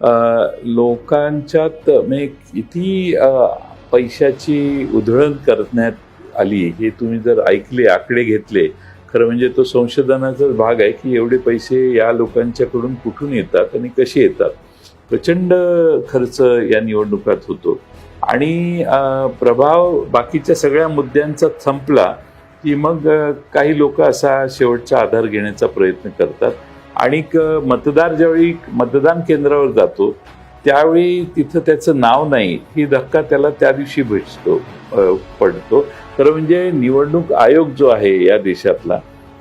लोकांच्यात म्हणजे किती पैशाची उधळण करण्यात आली हे तुम्ही जर ऐकले आकडे घेतले खरं म्हणजे तो संशोधनाचाच भाग आहे की एवढे पैसे या लोकांच्याकडून कुठून येतात आणि कसे येतात? प्रचंड खर्च या निवडणुकात होतो. आणि प्रभाव बाकीच्या सगळ्या मुद्द्यांचा संपला की मग काही लोक असा शेवटचा आधार घेण्याचा प्रयत्न करतात. आणि मतदार ज्यावेळी मतदान केंद्रावर जातो त्यावेळी तिथं त्याचं नाव नाही ही धक्का त्याला त्या दिवशी भेटतो पडतो. खरं म्हणजे निवडणूक आयोग जो आहे या देशातला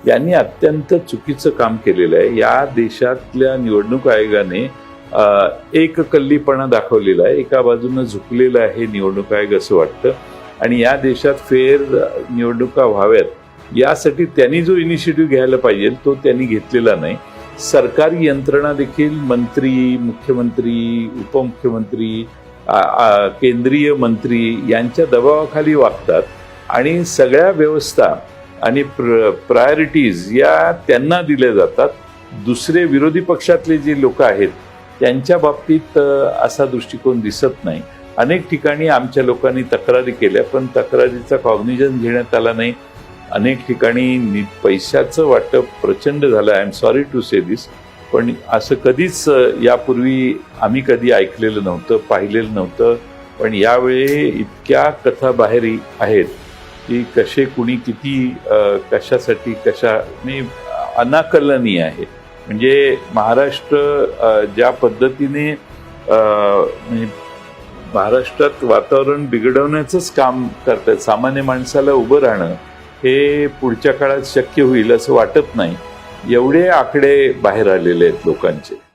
यांनी अत्यंत चुकीचं काम केलेलं आहे. या देशातल्या निवडणूक आयोगाने एक कल्लीपणा दाखवलेला आहे. एका बाजूनं झुकलेलं आहे निवडणूक आयोग असं वाटतं. आणि या देशात फेर निवडणुका व्हाव्यात यासाठी त्यांनी जो इनिशिएटिव्ह घ्यायला पाहिजे तो त्यांनी घेतलेला नाही. सरकारी यंत्रणा देखील मंत्री मुख्यमंत्री उपमुख्यमंत्री केंद्रीय मंत्री यांच्या दबावाखाली वागतात. आणि सगळ्या व्यवस्था आणि प्र प्रायोरिटीज या त्यांना दिल्या जातात. दुसरे विरोधी पक्षातले जे लोक आहेत त्यांच्या बाबतीत असा दृष्टिकोन दिसत नाही. अनेक ठिकाणी आमच्या लोकांनी तक्रारी केल्या पण तक्रारीचा कॉग्निजन घेण्यात आला नाही. अनेक ठिकाणी नि पैशाचं वाटप प्रचंड झालं. I am sorry to say this पण असं कधीच यापूर्वी आम्ही कधी ऐकलेलं नव्हतं पाहिलेलं नव्हतं. पण यावेळी इतक्या कथा बाहेरी आहेत की कसे कुणी किती कशासाठी कशा मी अनाकलनीय आहे. म्हणजे महाराष्ट्र ज्या पद्धतीने म्हणजे महाराष्ट्रात वातावरण बिघडवण्याचंच काम करतात सामान्य माणसाला उभं राहणं हे पुढच्या काळात शक्य होईल असं वाटत नाही. एवढे आकडे बाहेर आलेले आहेत लोकांचे.